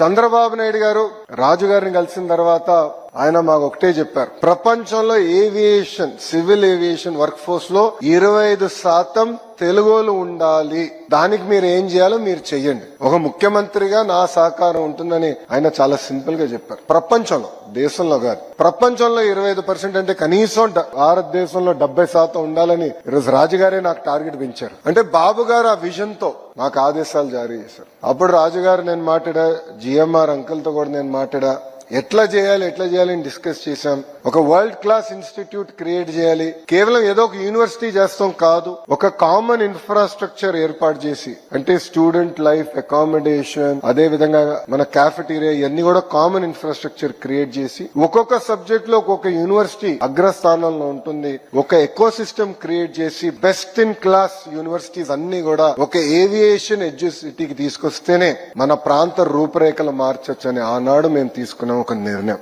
చంద్రబాబు నాయుడు గారు రాజు గారిని కలిసిన తర్వాత ఆయన మాకు ఒకటే చెప్పారు. ప్రపంచంలో ఏవియేషన్ సివిల్ ఏవియేషన్ వర్క్ ఫోర్స్లో ఇరవై ఐదు శాతం తెలుగులు ఉండాలి. దానికి మీరు ఏం చేయాలో మీరు చెయ్యండి. ఒక ముఖ్యమంత్రిగా నా సహకారం ఉంటుందని ఆయన చాలా సింపుల్గా చెప్పారు. ప్రపంచంలో దేశంలో కాదు. ప్రపంచంలో ఇరవై ఐదు పర్సెంట్ అంటే కనీసం భారతదేశంలో డెబ్బై శాతం ఉండాలని ఈరోజు రాజుగారే నాకు టార్గెట్ పెంచారు. అంటే బాబు గారు ఆ విజన్తో నాకు ఆదేశాలు జారీ చేశారు. అప్పుడు రాజుగారు నేను మాట్లాడా జిఎంఆర్ అంకుల్తో కూడా నేను మాట్లాడా ఎట్లా చేయాలి ఎట్లా చేయాలి అని డిస్కస్ చేశాం. ఒక వరల్డ్ క్లాస్ ఇన్స్టిట్యూట్ క్రియేట్ చేయాలి. కేవలం ఏదో ఒక యూనివర్సిటీ చేస్తాం కాదు ఒక కామన్ ఇన్ఫ్రాస్ట్రక్చర్ ఏర్పాటు చేసి అంటే స్టూడెంట్ లైఫ్ అకామిడేషన్ అదే విధంగా మన క్యాఫిటీరియా ఇవన్నీ కూడా కామన్ ఇన్ఫ్రాస్ట్రక్చర్ క్రియేట్ చేసి ఒక్కొక్క సబ్జెక్ట్లో ఒక్కొక్క యూనివర్సిటీ అగ్రస్థానంలో ఉంటుంది. ఒక ఎకో సిస్టమ్ క్రియేట్ చేసి బెస్ట్ ఇన్ క్లాస్ యూనివర్సిటీస్ అన్ని కూడా ఒక ఏవియేషన్ ఎడ్యుసిటీకి తీసుకొస్తేనే మన ప్రాంత రూపురేఖలు మార్చొచ్చు అని ఆనాడు మేము తీసుకున్నాం. ఒక నిర్ణయం